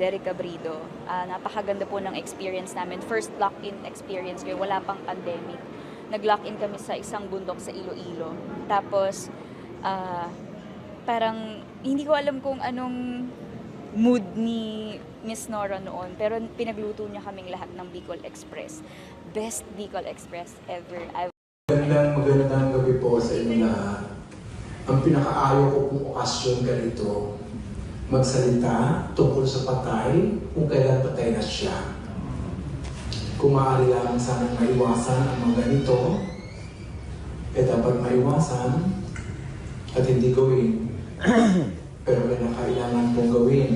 Derek Abrido. Ah, napakaganda po ng experience namin. First lock-in experience ko, wala pang pandemic. Nag-lock-in kami sa isang bundok sa Iloilo. Tapos, ah, parang hindi ko alam kung anong mood ni Miss Nora noon. Pero pinagluto niya kaming lahat ng Bicol Express. Best Bicol Express ever I've Magandang magandang gabi po sa inyo lahat. Ang pinakaayaw ko pong okasyon ganito, magsalita tungkol sa patay kung kailan patay na siya. Kung maaari lang sana maiwasan ang mga ganito, eh dapat maiwasan at hindi gawin. Pero kailangan pong gawin.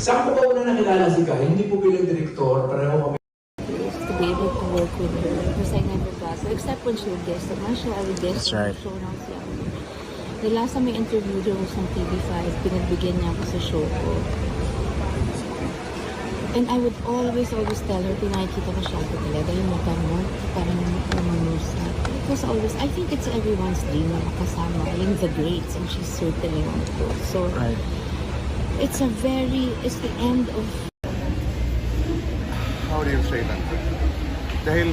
Saan po ba una nakilala si Kai? Hindi po bilang direktor, pareho kami to be able to work with her because I never she would guest my show, I would guest That's right. show was younger. The last time I interviewed her was on TV5, pinagbigyan niya ako sa show ko. And I would always, always tell her, pinakikita ko siya ako talaga, yung mata mo, parang mamusa. It was always, I think it's everyone's dream na makasama yung the greats, and she's certainly one of those. So, Right. it's a very, it's the end of how do you say that? Dahil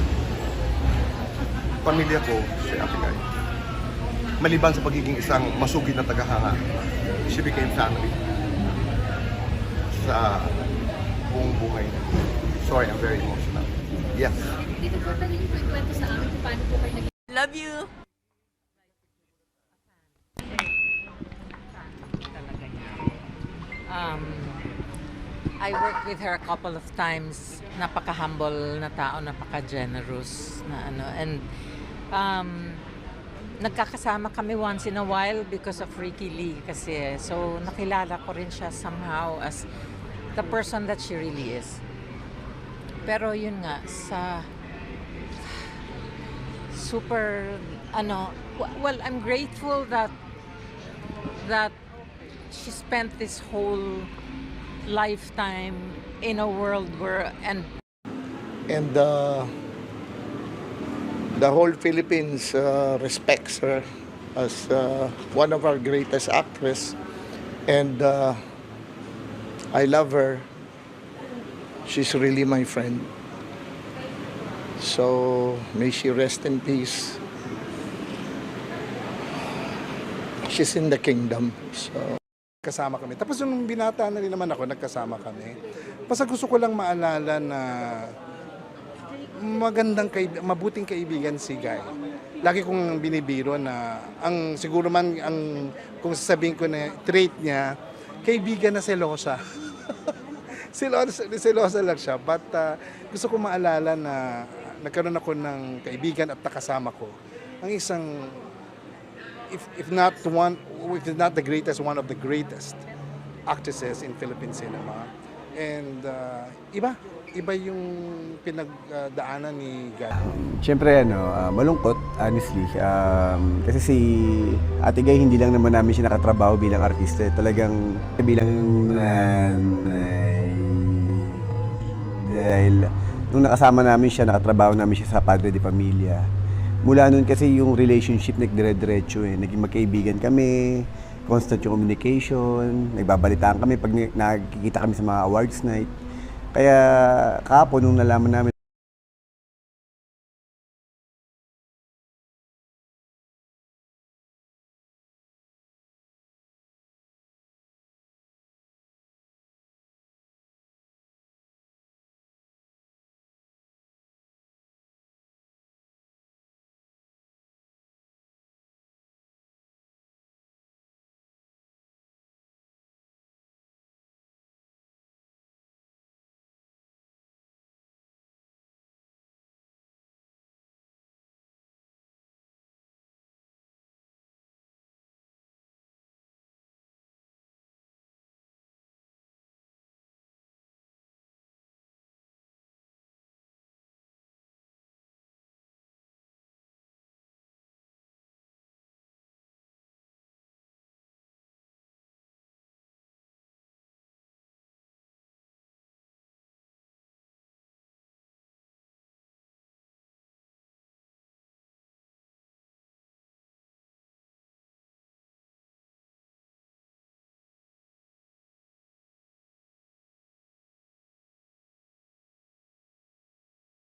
pamilya ko si Ate Guy. Maliban sa pagiging isang masugid na tagahanga, she became family sa buong buhay niya. Sorry, I'm very emotional. Yes. Love you! Um, I worked with her a couple of times. Napaka-humble na tao, napaka-generous na ano. And um, nagkakasama kami once in a while because of Ricky Lee kasi. So, nakilala ko rin siya somehow as the person that she really is. Pero yun nga, sa super, ano, well, I'm grateful that that she spent this whole lifetime in a world where and and uh, the whole Philippines uh, respects her as uh, one of our greatest actress. And uh, I love her. She's really my friend. So may she rest in peace. She's in the kingdom so. Kasama kami. Tapos nung binata na rin naman ako, nagkasama kami. Basta gusto ko lang maalala na magandang kaib- mabuting kaibigan si Guy. Lagi kong binibiro na ang siguro man ang kung sasabihin ko na trait niya, kaibigan na selosa. selosa, selosa lang siya. But uh, gusto ko maalala na nagkaroon ako ng kaibigan at nakasama ko ang isang if if not one if not the greatest one of the greatest actresses in Philippine cinema and uh, iba iba yung pinagdaanan ni Guy. Siyempre, ano, ah, malungkot, honestly. Um, kasi si Ate Gay, hindi lang naman namin siya nakatrabaho bilang artista. Talagang bilang nanay. Dahil nung nakasama namin siya, nakatrabaho namin siya sa Padre de Familia. Mula nun kasi yung relationship nagdire-diretso eh. Naging magkaibigan kami, constant yung communication, nagbabalitaan kami pag nakikita kami sa mga awards night. Kaya kahapon nung nalaman namin